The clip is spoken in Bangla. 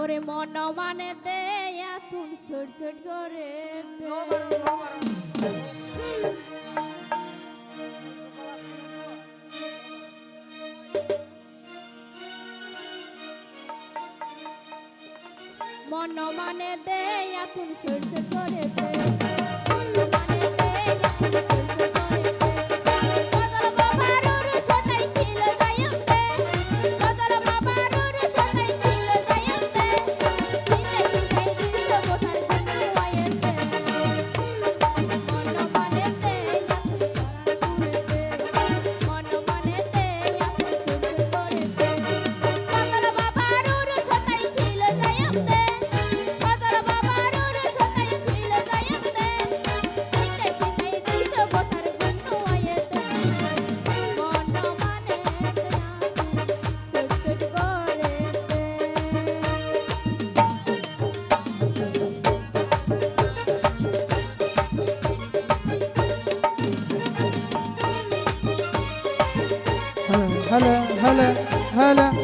ওরে মন মানে দে তুন সর সর করে মন মানে দে তুন সর সর করে هلا هلا هلا